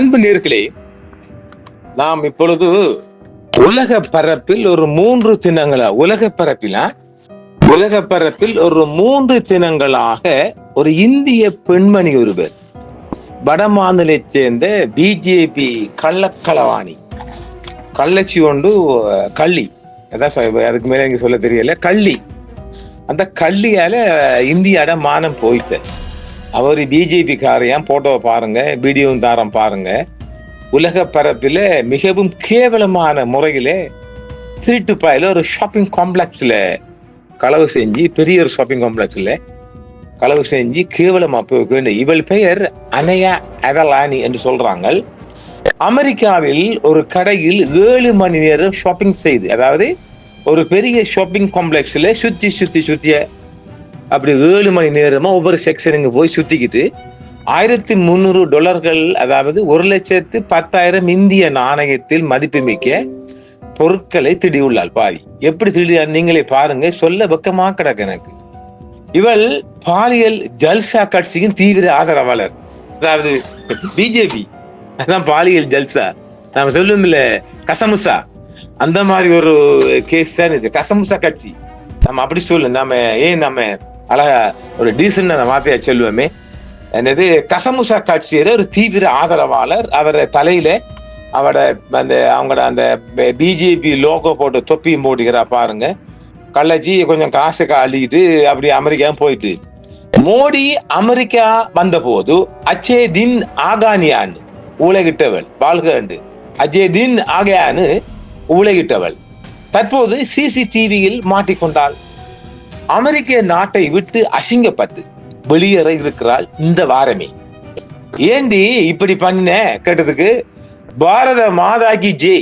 அன்பு நேர்களே நாம் இப்பொழுது உலக பரப்பில் ஒரு மூன்று தினங்களா உலக பரப்பிலா? உலக பரப்பில் ஒரு மூன்று தினங்களாக ஒரு இந்திய பெண்மணி ஒருவர் வடமாநிலை சேர்ந்த பிஜேபி கள்ளக்களவாணி கள்ளச்சி ஒன்று கள்ளி. அதான் அதுக்கு மேலே இங்க சொல்ல தெரியல கள்ளி. அந்த கள்ளியால இந்தியாட மானம் போயிட்டு. அவர் பிஜேபி காரையான் போட்டோவை பாருங்க வீடியோவும் தாரம் பாருங்க. உலக பரப்பில் மிகவும் கேவலமான முறையில் திருட்டுப்பாயில் ஒரு ஷாப்பிங் காம்ப்ளெக்ஸில் களவு செஞ்சு பெரிய ஒரு ஷாப்பிங் காம்ப்ளெக்ஸில் களவு செஞ்சு கேவலமாக போக வேண்டும் இவள் பெயர் அனயா அவலானி என்று சொல்கிறாங்க அமெரிக்காவில் ஒரு கடையில் ஏழு மணி நேரம் ஷாப்பிங் செய்து அதாவது ஒரு பெரிய ஷாப்பிங் காம்ப்ளெக்ஸில் சுற்றி சுற்றி சுற்றிய அப்படி ஏழு மணி நேரமா ஒவ்வொரு செக்ஷனுக்கு போய் சுத்திக்கிட்டு ஆயிரத்தி முந்நூறு டொலர்கள் அதாவது ஒரு லட்சத்து பத்தாயிரம் இந்திய நாணயத்தில் மதிப்புமிக்க பொருட்களை திடியுள்ளாள் பாவி. எப்படி திடீர் நீங்களே பாருங்க. சொல்ல வெக்கமா கிடக்கு எனக்கு. இவள் பாலியல் ஜல்சா கட்சியின் தீவிர ஆதரவாளர். அதாவது பிஜேபி அதான் பாலியல் ஜல்சா. நாம சொல்லுவோம் இல்ல கசமுசா. அந்த மாதிரி ஒரு கேஸ் தான் இது. கசமுசா கட்சி. நம்ம அப்படி சொல்லு. நாம ஏன் நம்ம அழகா ஒரு டீசன்ட் மாப்பியா செல்வமே என்னது கசமுசா காட்சியர் ஒரு தீவிர ஆதரவாளர். அவர தலையில அவட அந்த அவங்களோட அந்த பிஜேபி லோகோ போட்டு தொப்பி போட்டுக்கிறா பாருங்க. கள்ளச்சி கொஞ்சம் காசு அள்ளிட்டு அப்படி அமெரிக்கா போயிட்டு. மோடி அமெரிக்கா வந்தபோது அச்சே தின் ஆகானியான் ஊழகிட்டவள் வாழ்கண்டு அஜே தின் ஆகையான்னு ஊழகிட்டவள் தற்போது சிசிடிவியில் மாட்டிக்கொண்டாள். அமெரிக்க நாட்டை விட்டு அசிங்கப்பட்டு வெளியேற இருக்கிறாள் இந்த வாரமே. ஏண்டி இப்படி பண்ண கேட்டதுக்கு? பாரத மாதாகி ஜே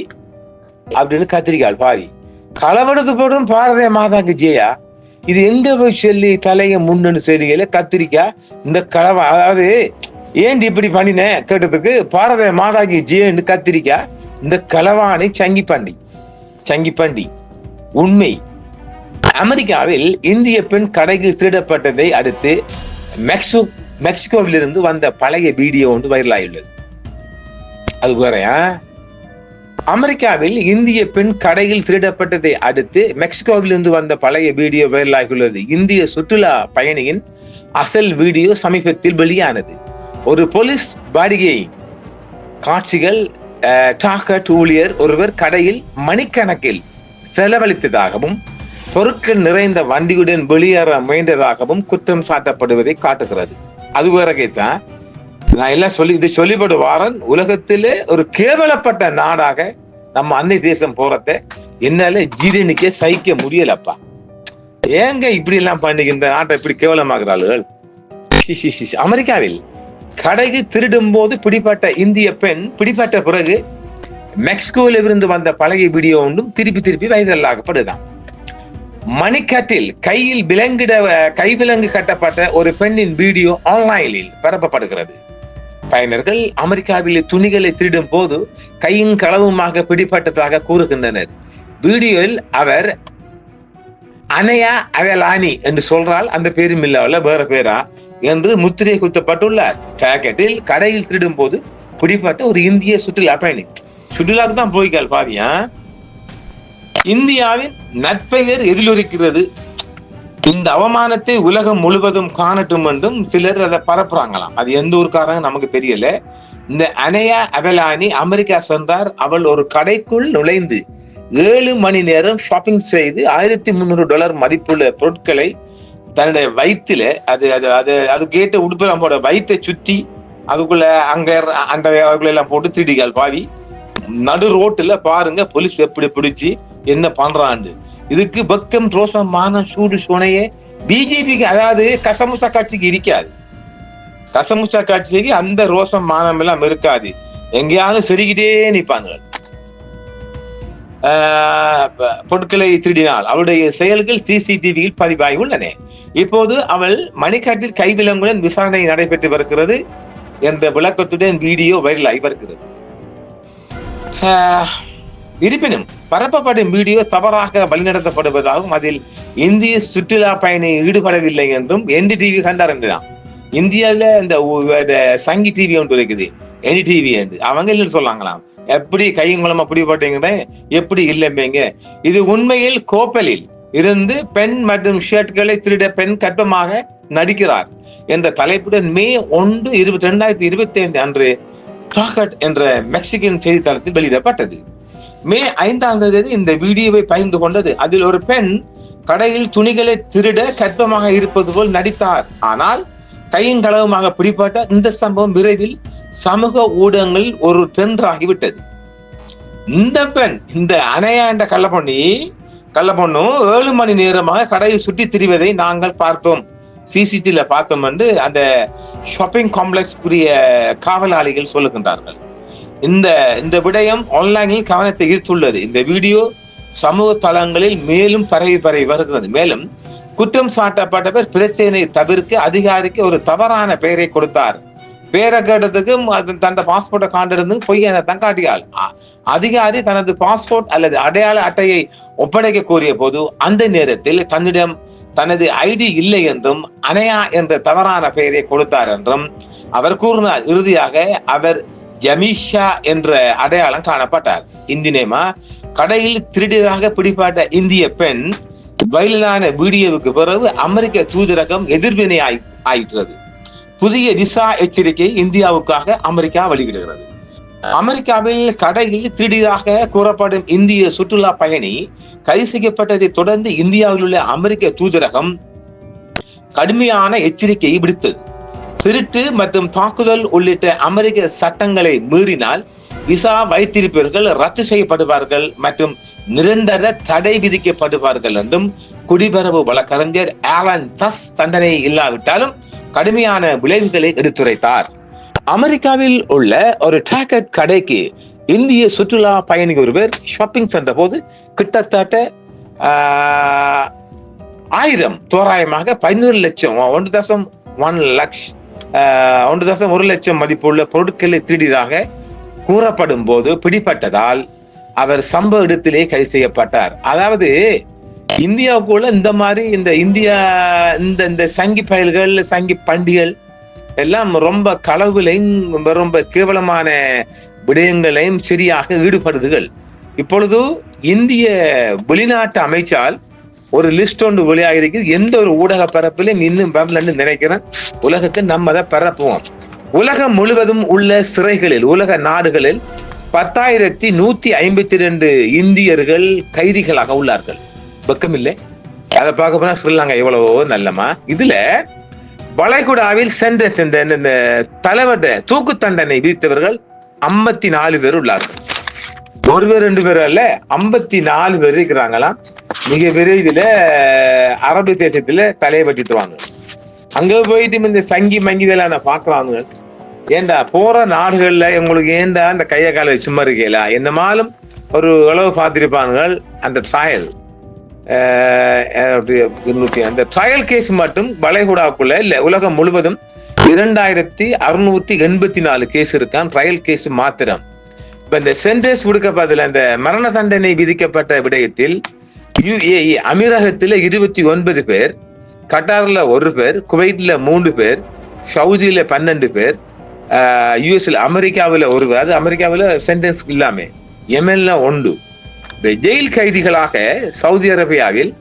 அப்படின்னு கத்திரிக்காள் பாவி களவெடுத்து போடும் பாரத மாதாக்கு ஜேயா? இது எங்க போய் சொல்லி தலைய முன்னு சரியில கத்திரிக்காய் இந்த களவ அதாவது ஏண்டி இப்படி பண்ணின கேட்டதுக்கு? பாரத மாதாக்கு ஜேன்னு கத்திரிக்காய் இந்த களவாணி சங்கிப்பாண்டி. சங்கிப்பாண்டி. உண்மை. அமெரிக்காவில் இந்திய பெண் கடைக்கு திருடப்பட்டதை அடுத்து மெக்சிகோ மெக்சிகோவிலிருந்து வந்த பழைய வீடியோ ஒன்று வைரலாகியுள்ளது. அது வேறையா? அமெரிக்காவில் இந்திய பெண் கடையில் திருடப்பட்டதை அடுத்து மெக்சிகோவிலிருந்து வந்த பழைய வீடியோ வைரலாகியுள்ளது. இந்திய சுற்றுலா பயணியின் அசல் வீடியோ சமீபத்தில் வெளியானது. ஒரு போலீஸ் பாடிகை காட்சிகள் டாக்கட் ஊழியர் ஒருவர் கடையில் மணிக்கணக்கில் செலவழித்ததாகவும் பொருட்கள் நிறைந்த வண்டியுடன் வெளியேற முயன்றதாகவும் குற்றம் சாட்டப்படுவதை காட்டுகிறது. அது வேற நான் எல்லாம் சொல்லி இது சொல்லிப்படுவாரன் உலகத்திலே ஒரு கேவலப்பட்ட நாடாக நம்ம அன்னை தேசம் போறத என்னால ஜீரணிக்க சகிக்க முடியலப்பா. ஏங்க இப்படி எல்லாம் பண்ணி இந்த நாட்டை இப்படி கேவலமாகிறார்கள் சி, அமெரிக்காவில் கடைக்கு திருடும் போது பிடிப்பட்ட இந்திய பெண் பிடிப்பட்ட பிறகு மெக்சிகோவில் இருந்து வந்த பழைய வீடியோ ஒன்றும் திருப்பி திருப்பி வைரலாகப்படுதான். மணிக்கட்டில் கையில் விலங்கிட கைவிலங்கு கட்டப்பட்ட ஒரு பெண்ணின் வீடியோ ஆன்லைனில் பரப்பப்படுகிறது. பயனர்கள் அமெரிக்காவில் துணிகளை திருடும் போது கையும் களவுமாக பிடிப்பட்டதாக கூறுகின்றனர். வீடியோவில் அவர் அனையா அவலானி என்று சொல்றால் அந்த பேரும் இல்லாமல் வேற பேரா என்று முத்திரை குத்தப்பட்டுள்ளார். ஜாக்கெட்டில் கடையில் திருடும் போது பிடிப்பட்ட ஒரு இந்திய சுற்றுலா பயணி. சுற்றுலாவுக்கு தான் போய்க்கால் பாவியா? இந்தியாவின் நற்பெயர் எதிலொலிக்கிறது? இந்த அவமானத்தை உலகம் முழுவதும் காணட்டும் என்றும் சிலர் அதை பரப்புறாங்களாம். அது எந்த ஊருக்காரங்க நமக்கு தெரியல. இந்த அனையா அவலானி அமெரிக்கா சென்றார். அவள் ஒரு கடைக்குள் நுழைந்து ஏழு மணி நேரம் ஷாப்பிங் செய்து ஆயிரத்தி முந்நூறு டாலர் மதிப்புள்ள பொருட்களை தன்னுடைய வயிற்றுல அது அது அது அது கேட்ட உடுப்பு நம்மளோட வயிற்றை சுற்றி அதுக்குள்ள அங்க அந்த அதுக்குள்ள எல்லாம் போட்டு திருடிகள் பாவி. நடு ரோட்டுல பாருங்க போலீஸ் எப்படி பிடிச்சி என்ன பண்றான்னு இதுக்கு பக்கம் ரோசம் மானம் சூடு சுனையே பிஜேபிக்கு அதாவது கசமுசா கட்சிக்கு இருக்காது. கசமுசா கட்சிக்கு அந்த ரோசம் மானம் எல்லாம் இருக்காது. எங்கேயாவது செருகிட்டே நிப்பாங்க ஆஹ் பொருட்களை திருடினாள் அவளுடைய செயல்கள் சிசிடிவியில் பதிவாகி உள்ளன. இப்போது அவள் மணிக்காட்டில் கைவிலங்குடன் விசாரணை நடைபெற்று வருகிறது என்ற விளக்கத்துடன் வீடியோ வைரலாகி வருகிறது. ஆஹ் இருப்பினும் பரப்பப்படும் வீடியோ தவறாக வழிநடத்தப்படுவதாகவும் அதில் இந்திய சுற்றுலா பயணி ஈடுபடவில்லை என்றும் என்டி டிவி கண்டறிந்துதான் இந்தியாவில் இந்த இந்த சங்கி டிவி ஒன்று இருக்குது. எனி டிவி என்று. அவங்க இல்லைன்னு சொல்லாங்களாம். எப்படி கையங்குளம் அப்படி போட்டீங்க எப்படி இல்லைம்பீங்க. இது உண்மையில் கோப்பலில் இருந்து பெண் மற்றும் ஷர்ட்களை திருட பெண் கற்பமாக நடிக்கிறார் என்ற தலைப்புடன் மே ஒன்று இருபத்தி ரெண்டாயிரத்தி இருபத்தி ஐந்து அன்று டாகட் என்ற மெக்சிகன் செய்தித்தாளத்தில் வெளியிடப்பட்டது. மே ஐந்தாம் தேதி இந்த வீடியோவை பகிர்ந்து கொண்டது. அதில் ஒரு பெண் கடையில் துணிகளை திருட கர்ப்பமாக இருப்பது போல் நடித்தார். ஆனால் கையும் களவுமாக பிடிப்பட்ட இந்த சம்பவம் விரைவில் சமூக ஊடகங்களில் ஒரு தென்றாகிவிட்டது இந்த பெண் இந்த அணையாண்ட கள்ளப்பொண்ணி கள்ளப்பொண்ணும் ஏழு மணி நேரமாக கடையில் சுற்றி திரிவதை நாங்கள் பார்த்தோம். சிசிடிவில பார்த்தோம் என்று அந்த ஷாப்பிங் காம்ப்ளெக்ஸ் காவலாளிகள் சொல்லுகின்றார்கள். இந்த இந்த விடயம் ஆன்லைனில் கவனத்தை ஈர்த்துள்ளது. இந்த வீடியோ சமூக தளங்களில் மேலும் பரவி பரவி வருகிறது. மேலும் குற்றம் சாட்டப்பட்டவர் பிரச்சனையை தவிர்க்க அதிகாரிக்கு ஒரு தவறான பெயரை கொடுத்தார். பேரை கேட்டதுக்கும் அது தன் பாஸ்போர்ட்டை காண்டிருந்து பொய் அந்த தங்காட்டியால் அதிகாரி தனது பாஸ்போர்ட் அல்லது அடையாள அட்டையை ஒப்படைக்க கோரிய போது அந்த நேரத்தில் தன்னிடம் தனது ஐடி இல்லை என்றும் அனையா என்ற தவறான பெயரை கொடுத்தார் என்றும் அவர் கூறினார். இறுதியாக அவர் ஜமீஷா என்ற அடையாளம் காணப்பட்டார். இந்தினேமா கடையில் திருடியதாக பிடிபட்ட இந்திய பெண் வயலான வீடியோவுக்கு பிறகு அமெரிக்க தூதரகம் எதிர்வினை ஆயி- ஆயிற்றது. புதிய விசா எச்சரிக்கை இந்தியாவுக்காக அமெரிக்கா வெளியிடுகிறது அமெரிக்காவில் கடையில் திருடியதாக கூறப்படும் இந்திய சுற்றுலா பயணி கைது செய்யப்பட்டதை தொடர்ந்து இந்தியாவில் உள்ள அமெரிக்க தூதரகம் கடுமையான எச்சரிக்கையை விடுத்தது. திருட்டு மற்றும் தாக்குதல் உள்ளிட்ட அமெரிக்க சட்டங்களை மீறினால் விசா வைத்திருப்பவர்கள் ரத்து செய்யப்படுவார்கள் மற்றும் நிரந்தர தடை விதிக்கப்படுவார்கள் என்றும் குடிபரவு வழக்கறிஞர் ஆலன் தஸ் தண்டனை இல்லாவிட்டாலும் கடுமையான விளைவுகளை எடுத்துரைத்தார். அமெரிக்காவில் உள்ள ஒரு டாக்கெட் கடைக்கு இந்திய சுற்றுலா பயணி ஒருவர் ஷாப்பிங் சென்ற போது கிட்டத்தட்ட ஆயிரம் தோராயமாக பதினோரு லட்சம் ஒன்று தசம் ஒன் லட்சம் ஒன்று தசம் ஒரு லட்சம் மதிப்புள்ள பொருட்களை திருடியதாக கூறப்படும் போது பிடிப்பட்டதால் அவர் சம்பவ இடத்திலே கைது செய்யப்பட்டார். அதாவது இந்தியாவுக்குள்ள இந்த மாதிரி இந்த இந்தியா இந்த இந்த சங்கி பயல்கள் சங்கி பண்டிகள் எல்லாம் ரொம்ப களவுலையும் ரொம்ப கேவலமான விடயங்களையும் சரியாக ஈடுபடுதுகள். இப்பொழுது இந்திய வெளிநாட்டு அமைச்சால் ஒரு லிஸ்ட் ஒன்று வெளியாகிருக்கு எந்த ஒரு ஊடக பரப்பிலும் இன்னும் வரலன்னு நினைக்கிறேன் உலகத்தை நம்ம அதை பரப்புவோம். உலகம் முழுவதும் உள்ள சிறைகளில் உலக நாடுகளில் பத்தாயிரத்தி நூத்தி ஐம்பத்தி ரெண்டு இந்தியர்கள் கைதிகளாக உள்ளார்கள். வெக்கமில்லை அதை பார்க்க போனா ஸ்ரீலங்கா எவ்வளவோ நல்லமா இதுல வளைகுடாவில் சென்ற சென்ற இந்த தலைவர்ட தூக்கு தண்டனை விதித்தவர்கள் ஐம்பத்தி நாலு பேர் உள்ளார்கள். ஒரு பேர் ரெண்டு பேர் அல்ல ஐம்பத்தி நாலு பேர் இருக்கிறாங்களாம். மிக விரைவில் அரபு தேசத்துல தலையை வெட்டிட்டுவாங்க அங்க போயிட்டு இந்த சங்கி மங்கி இதெல்லாம் நான் பாக்குறாங்க ஏண்டா போற நாடுகள்ல உங்களுக்கு ஏண்டா அந்த கைய கால சும்மா இருக்கீங்களா என்னமாலும் ஒரு அளவு பார்த்திருப்பாங்க அந்த ட்ரையல் அந்த ட்ரையல் கேஸ் மட்டும் வளைகுடாக்குள்ள இல்ல உலகம் முழுவதும் இரண்டாயிரத்தி அறுநூத்தி எண்பத்தி நாலு கேஸ் இருக்கான் ட்ரையல் கேஸ் மாத்திரம். இப்ப இந்த சென்டென்ஸ் கொடுக்கப்பட்டதுல அந்த மரண தண்டனை விதிக்கப்பட்ட விடயத்தில் யுஏஇ அமீரகத்துல இருபத்தி ஒன்பது பேர் கட்டார்ல ஒரு பேர் குவைத்ல மூன்று பேர் சவுதியில பன்னெண்டு பேர் யூஎஸ்ல அமெரிக்காவில் ஒரு பேர். அது அமெரிக்காவில் சென்டென்ஸ் இல்லாம எமென்ல ஒன்று இந்த ஜெயில் கைதிகளாக சவுதி அரேபியாவில்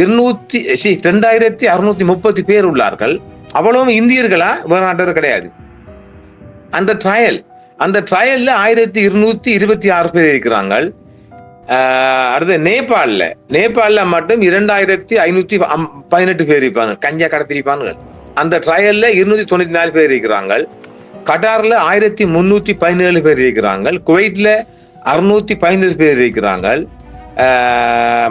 இருநூத்தி சி ரெண்டாயிரத்தி அறுநூத்தி முப்பத்தி பேர் உள்ளார்கள். அவ்வளவும் இந்தியர்களா வேற நாட்டவர் கிடையாது. அந்த ட்ரையல் அந்த ட்ரையல்ல ஆயிரத்தி இருநூத்தி இருபத்தி ஆறு பேர் இருக்கிறாங்க அடுத்து நேபாளில். நேபாளில் மட்டும் இரண்டாயிரத்தி ஐநூத்தி அம்- பதினெட்டு பேர் இருப்பாங்க. கஞ்சா கடத்திருப்பாங்க அந்த ட்ரையல்ல இருநூத்தி தொண்ணூத்தி நாலு பேர் இருக்கிறாங்க கட்டாரில் ஆயிரத்தி முன்னூத்தி பதினேழு பேர் இருக்கிறாங்க குவைட்ல அறுநூத்தி பதினேழு பேர் இருக்கிறாங்க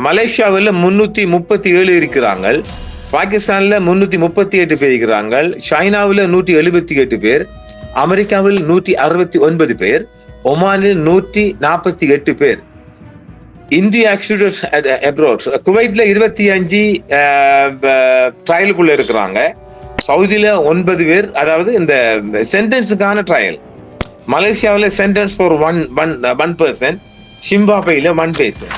மலேசியாவில் முன்னூத்தி முப்பத்தி ஏழு இருக்கிறாங்க பாகிஸ்தான்ல முன்னூத்தி முப்பத்தி எட்டு பேர் இருக்கிறாங்க சைனாவில் நூற்றி எழுபத்தி எட்டு பேர். அமெரிக்காவில் நூற்றி அறுபத்தி ஒன்பது பேர் ஒமானில் நூற்றி நாற்பத்தி எட்டு பேர். இந்தியா அப்ரோட் குவைட்ல இருபத்தி அஞ்சு uh, uh, ட்ரையலுக்குள்ள இருக்கிறாங்க. சவுதியில ஒன்பது பேர் அதாவது இந்த சென்டென்ஸுக்கான ட்ரையல் மலேசியாவில் sentence for one one one person சிம்பாபையில one person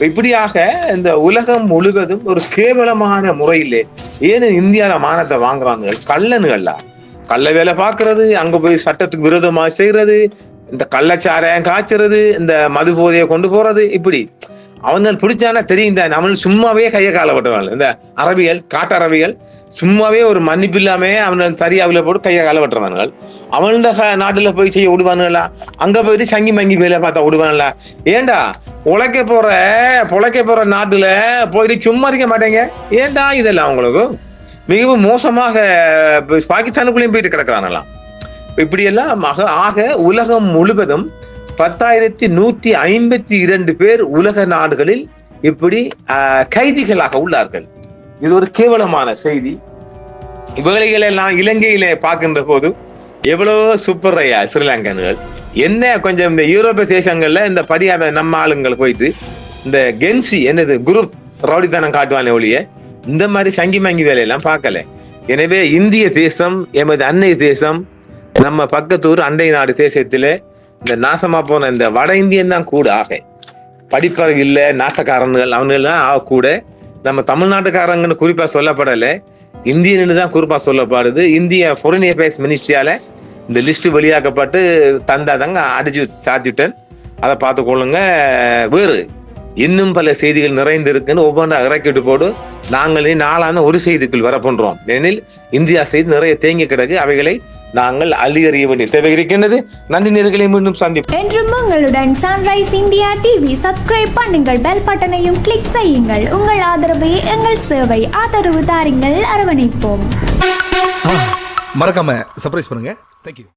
இப்படியாக இந்த உலகம் முழுவதும் ஒரு கேவலமான முறையிலே ஏன் இந்தியாவில் மானத்தை வாங்குறாங்க? கள்ளனுகள்லாம் கள்ள வேலை பார்க்கறது அங்க போய் சட்டத்துக்கு விரோதமா செய்யறது இந்த கள்ளச்சாராயம் காய்ச்சறது இந்த மது போதையை கொண்டு போறது இப்படி. அவனால் பிடிச்சானா தெரியும் தான் அவன் சும்மாவே கையை கால வெட்டுறாங்க இந்த அரபிகள் காட்டரபிகள் சும்மாவே ஒரு மன்னிப்பு இல்லாம அவனை சரியாவில் போட்டு கையை கால வெட்டுறானுங்கள் அவன் நாட்டுல போய் செய்ய விடுவானுங்களா அங்க போயிட்டு சங்கி மங்கி வேலை பார்த்தா விடுவானுங்களா ஏண்டா உழைக்க போற பொழைக்க போற நாட்டுல போயிட்டு சும்மா இருக்க மாட்டேங்க? ஏண்டா இதெல்லாம் உங்களுக்கு? மிகவும் மோசமாக பாகிஸ்தானுக்குள்ளேயும் போயிட்டு கிடக்குறானலாம். இப்படியெல்லாம் ஆக ஆக உலகம் முழுவதும் பத்தாயிரத்தி நூத்தி ஐம்பத்தி இரண்டு பேர் உலக நாடுகளில் இப்படி கைதிகளாக உள்ளார்கள். இது ஒரு கேவலமான செய்தி. இவர்களை எல்லாம் இலங்கையிலே பார்க்கின்ற போது எவ்வளவோ சூப்பர் ஐயா ஸ்ரீலங்கன்கள் என்ன கொஞ்சம் இந்த யூரோப்பிய தேசங்கள்ல இந்த படியாத நம்ம ஆளுங்கள் போயிட்டு இந்த கென்சி என்னது குரூப் ரவுடித்தனம் காட்டுவானே ஒழிய இந்த மாதிரி சங்கி மங்கி வேலையெல்லாம் பார்க்கல. எனவே இந்திய தேசம் எமது அன்னை தேசம் நம்ம பக்கத்தூர் அண்டை நாடு தேசத்திலே இந்த நாசமா போன இந்த வட இந்தியன் தான் கூட ஆக. படிப்பறிவு இல்லை நாசக்காரன்கள் அவனுங்கெல்லாம் ஆக கூட. நம்ம தமிழ்நாட்டுக்காரங்கன்னு குறிப்பா சொல்லப்படலை. இந்தியன்னு தான் குறிப்பா சொல்லப்படுது. இந்திய ஃபாரின் அஃபேர்ஸ் மினிஸ்ட்ரியால இந்த லிஸ்ட் வெளியாக்கப்பட்டு தந்தாதாங்க அடிச்சு சாத்திட்டேன். அதை பார்த்து கொள்ளுங்க வேறு இன்னும் பல செய்திகள் நிறைந்திருக்குன்னு ஒவ்வொன்றா இறக்கிட்டு போடு. நாங்கள் நாளான ஒரு செய்திக்குள் வர பண்றோம் ஏனெனில் இந்தியா செய்தி நிறைய தேங்கி கிடக்கு. அவைகளை நாங்கள் அள்ளியறிய வேண்டிய தேவை இருக்கின்றது. நன்றி நேர்களை மீண்டும் சந்திப்போம். என்றும் உங்களுடன் சன்ரைஸ் இந்தியா டிவி சப்ஸ்கிரைப் பண்ணுங்கள். பெல் பட்டனையும் கிளிக் செய்யுங்கள். உங்கள் ஆதரவே எங்கள் சேவை ஆதரவு தாருங்கள். அரவணைப்போம். மறக்காம சர்ப்ரைஸ் பண்ணுங்க. தேங்க்யூ